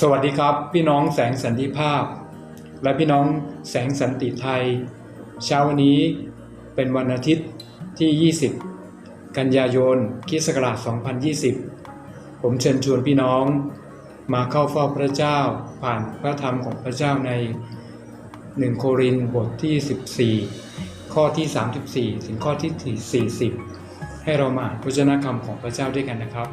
สวัสดีครับ พี่น้องแสงสันติภาพ และพี่น้องแสงสันติไทย เช้าวันนี้เป็นวันอาทิตย์ที่ 20 กันยายนคริสต์ศักราช2020 ผมเชิญชวนพี่น้องมาเข้าเฝ้าพระเจ้าผ่านพระธรรมของพระเจ้าใน 1 โครินบทที่ 14 ข้อที่ 34 ถึงข้อที่ 40 ให้เรามาอ่านพระเจ้าคำของพระเจ้าด้วยกันนะครับ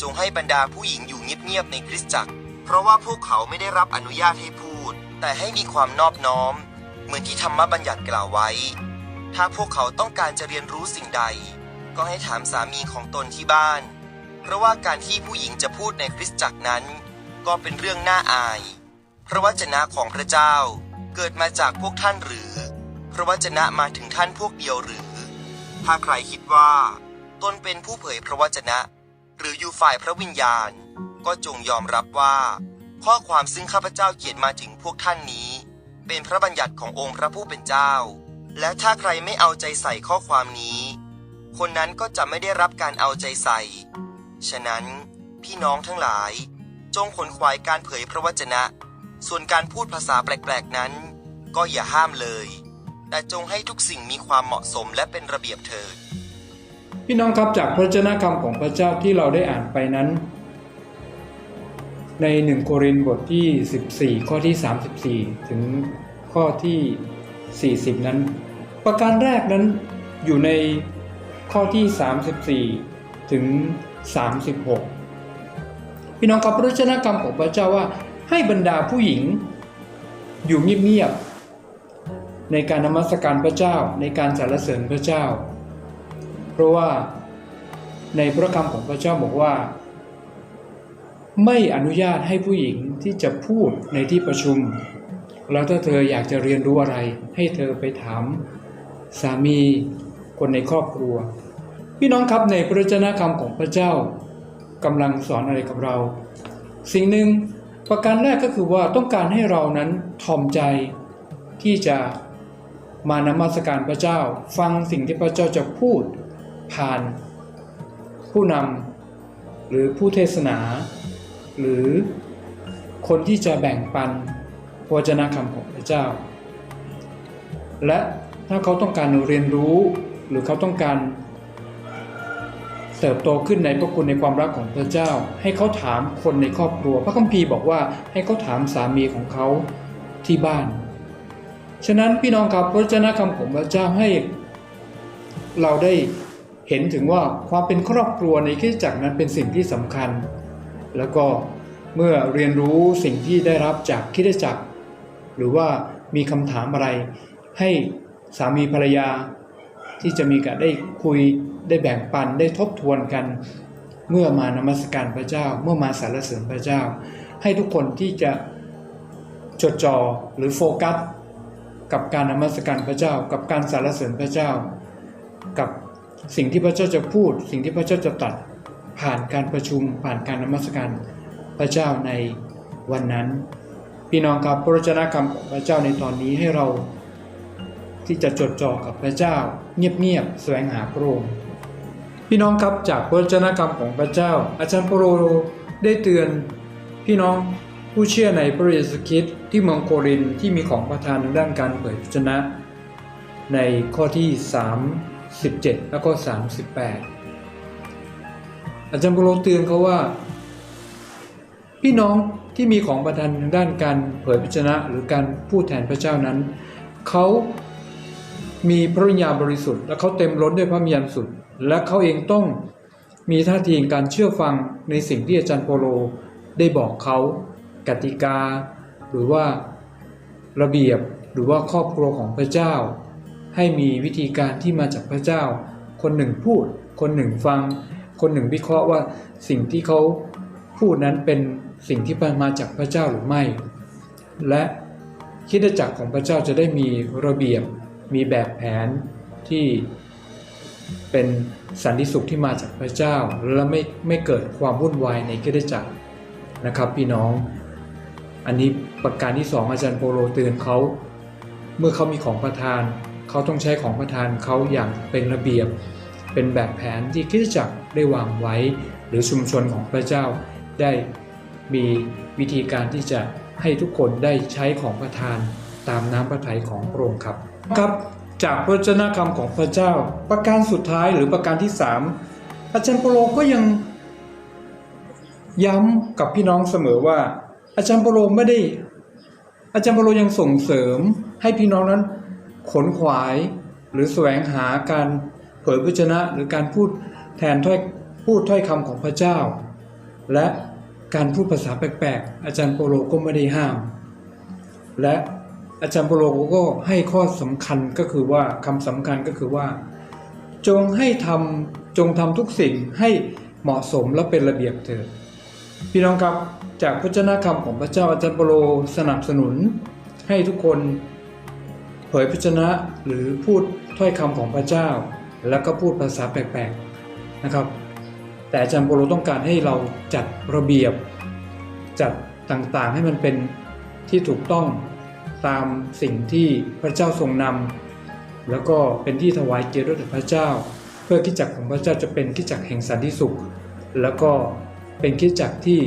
จงให้บรรดาผู้หญิงอยู่เงียบๆในคริสตจักร เพราะว่าพวกเขาไม่ได้รับอนุญาตให้พูด แต่ให้มีความนอบน้อม เหมือนที่ธรรมบัญญัติกล่าวไว้ ถ้าพวกเขาต้องการจะเรียนรู้สิ่งใด ก็ให้ถามสามีของตนที่บ้าน เพราะว่าการที่ผู้หญิงจะพูดในคริสตจักรนั้น ก็เป็นเรื่องน่าอาย พระวจนะของพระเจ้าเกิดมาจากพวกท่านหรือ พระวจนะมาถึงท่านพวกเดียวหรือ ถ้าใครคิดว่า ตนเป็นผู้เผยพระวจนะ หรืออยู่ฝ่ายพระวิญญาณ ก็จงยอมรับว่า ข้อความซึ่งข้าพเจ้าเขียนมาถึงพวกท่านนี้ เป็นพระบัญญัติขององค์พระผู้เป็นเจ้า และถ้าใครไม่เอาใจใส่ข้อความนี้ คนนั้นก็จะไม่ได้รับการเอาใจใส่ ฉะนั้นพี่น้องทั้งหลาย จงขนขวายการเผยพระวจนะ ส่วนการพูดภาษาแปลกๆนั้น ก็อย่าห้ามเลย แต่จงให้ทุกสิ่งมีความเหมาะสมและเป็นระเบียบเถิดพี่น้องครับจากพระเจ้าคำของพระเจ้าที่เราได้อ่านไปนั้น ในหนึ่งโครินบทที่ 14 ข้อที่ 34 ถึงข้อที่ 40 นั้น ประการแรกนั้นอยู่ในข้อที่ 34 ถึง 36 พี่น้องครับพระเจ้าคำของพระเจ้าว่าให้บรรดาผู้หญิงอยู่เงียบๆในการนมัสการพระเจ้าในการสรรเสริญพระเจ้า เพราะว่าในพระคำของพระเจ้าบอกว่า ไม่อนุญาตให้ผู้หญิงที่จะพูดในที่ประชุม แล้วถ้าเธออยากจะเรียนรู้อะไร ให้เธอไปถาม สามีคนในครอบครัว พี่น้องครับในพระเจ้าคำของพระเจ้ากำลังสอนอะไรกับเรา สิ่งหนึ่งประการแรกก็คือว่าต้องการให้เรานั้นทอมใจที่จะมานมัสการพระเจ้า ฟังสิ่งที่พระเจ้าจะพูดผ่านผู้นำหรือผู้เทศนา หรือคนที่จะแบ่งปันพระจนะคำของพระเจ้า และถ้าเขาต้องการเรียนรู้หรือเขาต้องการเติบโตขึ้นในพระคุณในความรักของพระเจ้า ให้เขาถามคนในครอบครัว พระคัมภีร์บอกว่าให้เขาถามสามีของเขาที่บ้าน ฉะนั้นพี่น้องครับพระเจ้าคำของพระเจ้าให้ เราได้เห็นถึงว่าความเป็นครอบครัวในคริสตจักรนั้นเป็นสิ่งที่สำคัญ แล้วก็เมื่อเรียนรู้สิ่งที่ได้รับจากคริสตจักร หรือว่ามีคำถามอะไร ให้สามีภรรยา ที่จะมีการได้คุยได้แบ่งปันได้ทบทวนกัน เมื่อมานมัสการพระเจ้า เมื่อมาสรรเสริญพระเจ้า ให้ทุกคนที่จะจดจ่อหรือโฟกัส กับการนมัสการพระเจ้า กับการสรรเสริญพระเจ้า กับสิ่งที่พระเจ้าจะพูด สิ่งที่พระเจ้าจะตัด ผ่านการประชุมผ่านการนมัสการพระเจ้าในวันนั้น พี่น้องครับพระวจนะคำของพระเจ้าในตอนนี้ให้เราที่จะจดจ่อกับพระเจ้า เงียบๆแสวงหาพระองค์พี่น้องครับจากพระวจนะคำของพระเจ้า อาจารย์เปโลได้เตือนพี่น้องผู้เชื่อในพระเยซูคริสต์ที่เมืองโครินที่มีของประทานทางด้านการเผยพระชนะ ในข้อที่37แล้วก็38 อาจารย์เปโลเตือนเขาว่า พี่น้องที่มีของประทานทางด้านการเผยพระชนะหรือการพูดแทนพระเจ้านั้นเขามีพระวิญญาณบริสุทธิ์และเขาเต็มล้นด้วยพระวิญญาณสุด และเขาเองต้องมีท่าทีการเชื่อฟังในสิ่งที่อาจารย์โปโลได้บอกเขากติกา หรือว่าระเบียบหรือว่าครอบครัวของพระเจ้า ให้มีวิธีการที่มาจากพระเจ้า คนหนึ่งพูด คนหนึ่งฟัง คนหนึ่งวิเคราะห์ว่าสิ่งที่เขาพูดนั้นเป็นสิ่งที่มาจากพระเจ้าหรือไม่ และคิดจักรของพระเจ้าจะได้มีระเบียบมีแบบแผนที่เป็นสันติสุขที่มาจากพระเจ้า และไม่ไม่เกิดความวุ่นวายในคิดจักรนะครับพี่น้อง อันนี้ประการที่สองอาจารย์โปโลเตือนเขาเมื่อเขามีของประทาน เขาต้องใช้ของประทานเขาอย่างเป็นระเบียบ เป็นแบบแผนที่คริสตจักร ได้วางไว้ หรือชุมชนของพระเจ้าได้มีวิธีการที่จะให้ทุกคนได้ใช้ของประทานตามน้ำพระทัยของพระองค์ครับครับ จากพระเจนาคำของพระเจ้า ประการสุดท้ายหรือประการที่สามอาจารย์ปโลก็ยังย้ำกับพี่น้องเสมอว่า อาจารย์ปโลไม่ได้ อาจารย์ปโลยังส่งเสริมให้พี่น้องนั้นขนขวายหรือแสวงหาการเผยพระชนะหรือการพูด แทนถ้อยพูดถ้อยคำของพระเจ้า และการพูดภาษาแปลกๆ อาจารย์โปโลก็ไม่ได้ห้าม และอาจารย์โปโลก็ให้ข้อสำคัญก็คือว่าคำสำคัญก็คือว่า จงให้ทำจงทำทุกสิ่งให้เหมาะสมและเป็นระเบียบเถิดพี่น้องครับจากพระเจ้าคำของพระเจ้าอาจารย์โปโลสนับสนุน ให้ทุกคนเผยพระชนะหรือพูดถ้อยคำของพระเจ้า แล้วก็พูดภาษาแปลกๆ นะครับ แต่อาจารย์โปโลต้องการให้เราจัดระเบียบจัดต่างๆ ให้มันเป็นที่ถูกต้องตามสิ่งที่พระเจ้าทรงนำแล้วก็เป็นที่ถวายเกียรติแด่พระเจ้า เพื่อคิดจักของพระเจ้าจะเป็นคิดจักแห่งสันติสุข แล้วก็เป็นคิดจักที่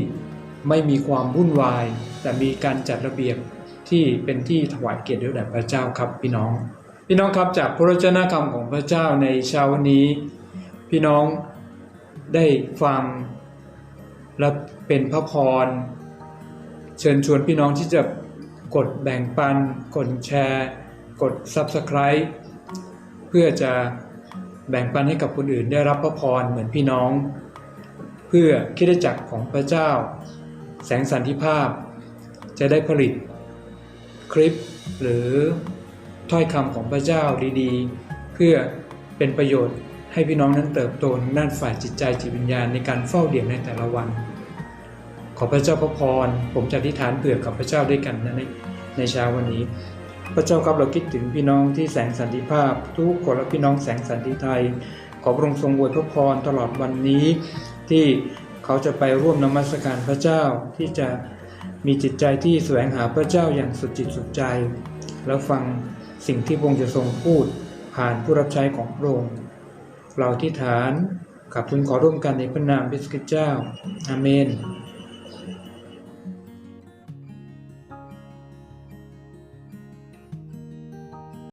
ไม่มีความวุ่นวาย แต่มีการจัดระเบียบที่เป็นที่ถวายเกียรติแด่พระเจ้าครับพี่น้อง พี่น้องครับจากพระวจนะคำของพระเจ้าในเช้าวันนี้ พี่น้องได้ฟังและเป็นพระพร เชิญชวนพี่น้องที่จะกดแบ่งปัน กดแชร์ กด Subscribe เพื่อจะแบ่งปันให้กับคนอื่นได้รับพระพรเหมือนพี่น้อง เพื่อคิดจักรของพระเจ้า แสงสันติภาพ จะได้ผลิต คลิปหรือถ้อยคำของพระเจ้าดีๆ เพื่อเป็นประโยชน์ ให้พี่น้องนั้นเติบโตทางด้านฝ่ายจิตใจจิตวิญญาณในการเฝ้าเดี่ยวในแต่ละวัน ขอพระเจ้าพระพร ผมจะอธิษฐานเผื่อกับพระเจ้าด้วยกันนะในในเช้าวันนี้ พระเจ้าครับเราคิดถึงพี่น้องที่แสงสันติภาพ ทุกคนและพี่น้องแสงสันติไทย ขอพระองค์ทรงอวยพระพรตลอดวันนี้ ที่เขาจะไปร่วมนมัสการพระเจ้าที่จะมีจิตใจที่แสวงหาพระเจ้าอย่างสุดจิตสุดใจ แล้วฟังสิ่งที่พระองค์จะทรงพูดผ่านผู้รับใช้ของพระองค์ เราที่ฐานกับคุณขอร่วมกันในพระนามพระคริสต์เจ้า อาเมน